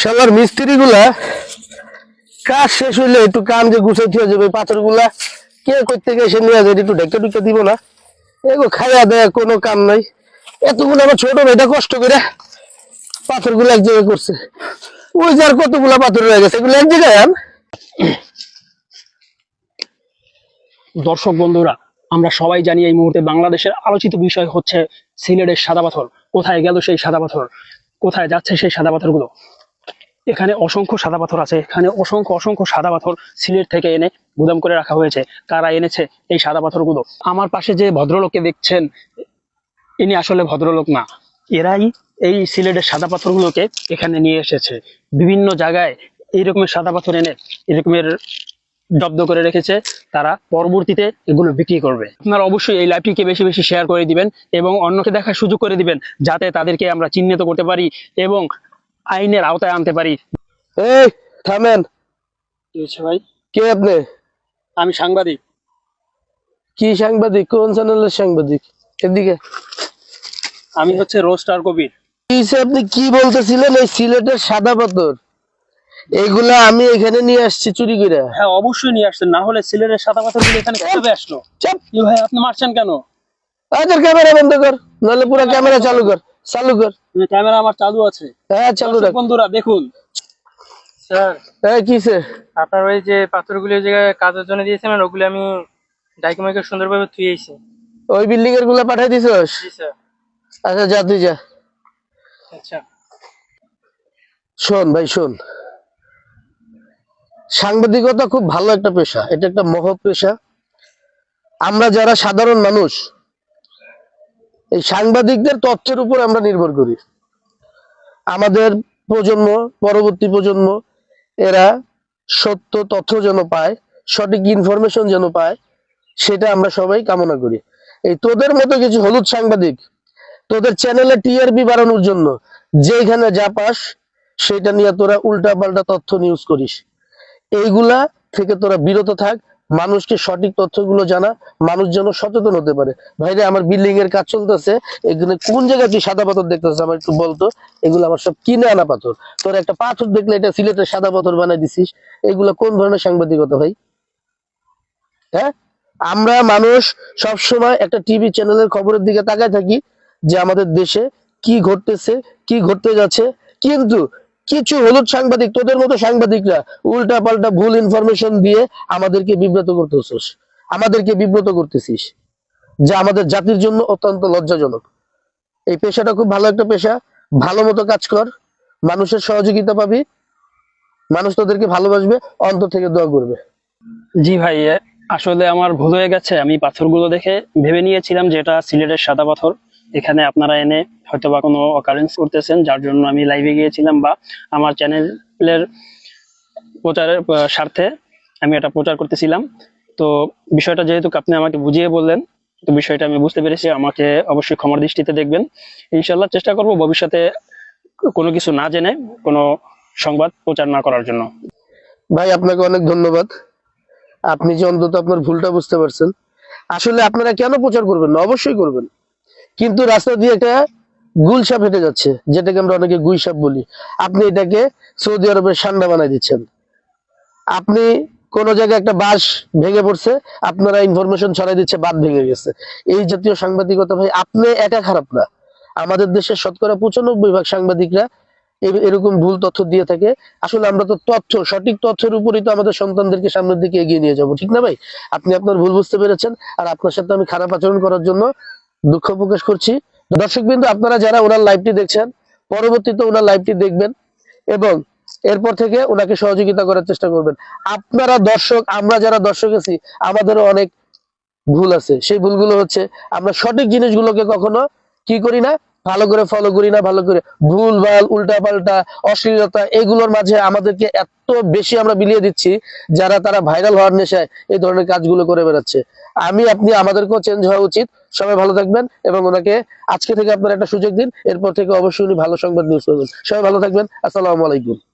শালার মিস্ত্রি গুলা কাজ শেষ হইলে একটু কাম যে গুছাই থিয়ে যাবে পাথরগুলা কে করতে গেছে নিয়ে যায়, একটু ঢেকে ঢুকে দিব না। এগো খাইয়া দেয় কোনো কাম নাই। এতগুলো আমার ছোট মেয়েটা কষ্ট করে পাথরগুলো এক জায়গায় করছে। ওই যার কতগুলা পাথর রয়ে গেছে, এগুলো এক জায়গায় আন। দর্শক বন্ধুরা, আমরা সবাই জানি এই মুহূর্তে বাংলাদেশের আলোচিত বিষয় হচ্ছে সিলেটের সাদা পাথর। কোথায় গেল সেই সাদা পাথর? কোথায় যাচ্ছে সেই সাদা পাথরগুলো? এখানে অসংখ্য সাদা পাথর আছে। এখানে অসংখ্য অসংখ্য সাদা পাথর সিলেট থেকে এনে গুদাম করে রাখা হয়েছে। কারা এনেছে এই সাদা পাথরগুলো? আমার পাশে যে ভদ্রলোককে দেখছেন, ইনি আসলে ভদ্রলোক না। এরাই এই সিলেটের সাদা পাথরগুলোকে এখানে নিয়ে এসেছে। বিভিন্ন জায়গায় এই রকমের সাদা পাথর এনে এরকমের জব্দ করে রেখেছে। তারা পরবর্তীতে এগুলো বিক্রি করবে। আপনারা অবশ্যই এই লাইভটিকে বেশি বেশি শেয়ার করে দিবেন এবং অন্যকে দেখার সুযোগ করে দিবেন, যাতে তাদেরকে আমরা চিহ্নিত করতে পারি এবং আইনের আওতায় আনতে পারি। এই থামেন। ভাই? কে আপনি? আমি সাংবাদিক। কি সাংবাদিক? কোন চ্যানেলের সাংবাদিক? এদিকে। আমি হচ্ছে রোস্টার কবির। কি আপনি কি বলতেছিলেন এই সিলেটের সাদা পাথর? এগুলা আমি এখানে নিয়ে আসছি চুরি করে। হ্যাঁ অবশ্যই নিয়ে আসছেন। না হলে সিলেটের সাদা পাথরগুলো এখানে কীভাবে আসলো? চাপ। কি ভাই আপনি মারছেন কেন? আচ্ছা ক্যামেরা বন্ধ কর নাহলে পুরো ক্যামেরা চালু কর। চালু কর। ক্যামেরা আমার চালু আছে। হ্যাঁ চালু রাখ। বন্ধুরা দেখুন। স্যার হ্যাঁ কিসে আপনার ওই যে পাথরগুলো জায়গায় কাজের জন্য দিয়েছিলেন ওগুলো আমি ডাইকুমাইকে সুন্দরভাবে থুয়েছি ওই বিল্ডিং এরগুলা পাঠাই দিছস? জি স্যার। আচ্ছা যা তুই যা। আচ্ছা। শোন ভাই শোন। সাংবাদিকতা খুব ভালো একটা পেশা এটা একটা মহৎ পেশা। আমরা যারা সাধারণ মানুষ এই সাংবাদিকদের তথ্যের উপর আমরা নির্ভর করি। আমাদের প্রজন্ম, পরবর্তী প্রজন্ম, এরা সত্য তথ্য যেন পায়, সঠিক ইনফরমেশন যেন পায়, সেটা আমরা সবাই কামনা করি। এই তোদের মতো কিছু হলুদ সাংবাদিক, তোদের চ্যানেলে টিআরপি বাড়ানোর জন্য যেখানে যা পাস, সেটা নিয়ে তোরা উল্টা পাল্টা তথ্য নিউজ করিস। এইগুলা থেকে তোরা বিরত থাক মানুষকে সঠিক তথ্যগুলো জানা? মানুষ যেন সচেতন হতে পারে। ভাইরে, আমার বিল্ডিং এর কাজ চলতেছে। এগুলো কোন জায়গায় তুই সাদা পাথর দেখতেছিস? আমার একটু বলতো এগুলো আমার সব কিনে আনা পাথর। তোর একটা পাথর দেখলে এটা সিলেটের সাদা পাথর বানাই দিছিস। এগুলো কোন ধরনের সাংবাদিকতা ভাই? হ্যাঁ? আমরা মানুষ সব সময় একটা টিভি চ্যানেলের খবরের দিকে তাকায় থাকি যে আমাদের দেশে কি ঘটতেছে, কি ঘটতে যাচ্ছে। কিন্তু কিছু হলুদ সাংবাদিক, তোদের মতো সাংবাদিকরা উল্টা পাল্টা ভুল ইনফরমেশন দিয়ে আমাদেরকে বিব্রত করতেছিস। আমাদেরকে বিব্রত করতেছিস। যা আমাদের জাতির জন্য অত্যন্ত লজ্জাজনক। এই পেশাটা খুব ভালো একটা পেশা। ভালো মতো কাজ কর। মানুষের সহযোগিতা পাবি। মানুষ তোদেরকে ভালোবাসবে, অন্তর থেকে দোয়া করবে। জি ভাই আসলে আমার ভুল হয়ে গেছে। আমি পাথরগুলো দেখে ভেবে নিয়েছিলাম যে এটা সিলেটের সাদা পাথর। এখানে আপনারা এনে হয়তো বা কোনো অকারেন্স করতেছেন, যার জন্য আমি লাইভে গিয়েছিলাম বা আমার চ্যানেলের প্রচারের স্বার্থে আমি এটা প্রচার করতেছিলাম। তো বিষয়টা যেহেতু আপনি আমাকে বুঝিয়ে বললেন, তো বিষয়টা আমি বুঝতে পেরেছি। আমাকে অবশ্যই ক্ষমার দৃষ্টিতে দেখবেন। ইনশাল্লাহ চেষ্টা করব ভবিষ্যতে কোনো কিছু না জেনে কোনো সংবাদ প্রচার না করার জন্য। ভাই, আপনাকে অনেক ধন্যবাদ। আপনি যে অন্তত আপনার ভুলটা বুঝতে পারছেন। আসলে আপনারা কেন প্রচার করবেন না? অবশ্যই করবেন। কিন্তু রাস্তা দিয়ে একটা গুলসাপ হেঁটে যাচ্ছে, যেটাকে আমরা অনেকে গুইসাপ বলি। আপনি এটাকে সৌদি আরবের সান্ডা বানাই দিচ্ছেন। আপনি কোন জায়গায় একটা বাস ভেঙে পড়ছে, আপনারা ইনফরমেশন ছড়াই দিচ্ছে বাদ ভেঙে গেছে। এই জাতীয় সাংবাদিকতা ভাই, আপনি একা খারাপ না। আমাদের দেশের শতকরা পঁচানব্বই ভাগ সাংবাদিকরা এরকম ভুল তথ্য দিয়ে থাকে। আসলে আমরা তো তথ্য, সঠিক তথ্যের উপরই তো আমাদের সন্তানদেরকে সামনের দিকে এগিয়ে নিয়ে যাব, ঠিক না ভাই? আপনি আপনার ভুল বুঝতে পেরেছেন, আর আপনার সাথে আমি খারাপ আচরণ করার জন্য দুঃখ প্রকাশ করছি। দর্শক বিন্দু আপনারা যারা ওনার লাইভটি দেখছেন, পরবর্তীতে ওনার লাইভটি দেখবেন এবং এরপর থেকে ওনাকে সহযোগিতা করার চেষ্টা করবেন। আপনারা দর্শক, আমরা যারা দর্শক আছি আমাদের অনেক ভুল আছে। সেই ভুলগুলো হচ্ছে আমরা সঠিক জিনিসগুলোকে কখনো কি করি না ভালো করে ফলো করি না, ভালো করে ভুল, ভালো উল্টা পাল্টা অশ্লীলতা এগুলোর মাঝে আমাদেরকে এত বেশি আমরা বিলিয়ে দিচ্ছি, যারা তারা ভাইরাল হওয়ার নেশায় এই ধরনের কাজগুলো করে বেড়াচ্ছে। আমি, আপনি, আমাদেরকেও চেঞ্জ হওয়া উচিত। সবাই ভালো থাকবেন এবং ওনাকে আজকে থেকে আপনার একটা সুযোগ দিন, এরপর থেকে অবশ্যই উনি ভালো সংবাদ নিউজ করবেন। সবাই ভালো থাকবেন। আসসালামু আলাইকুম।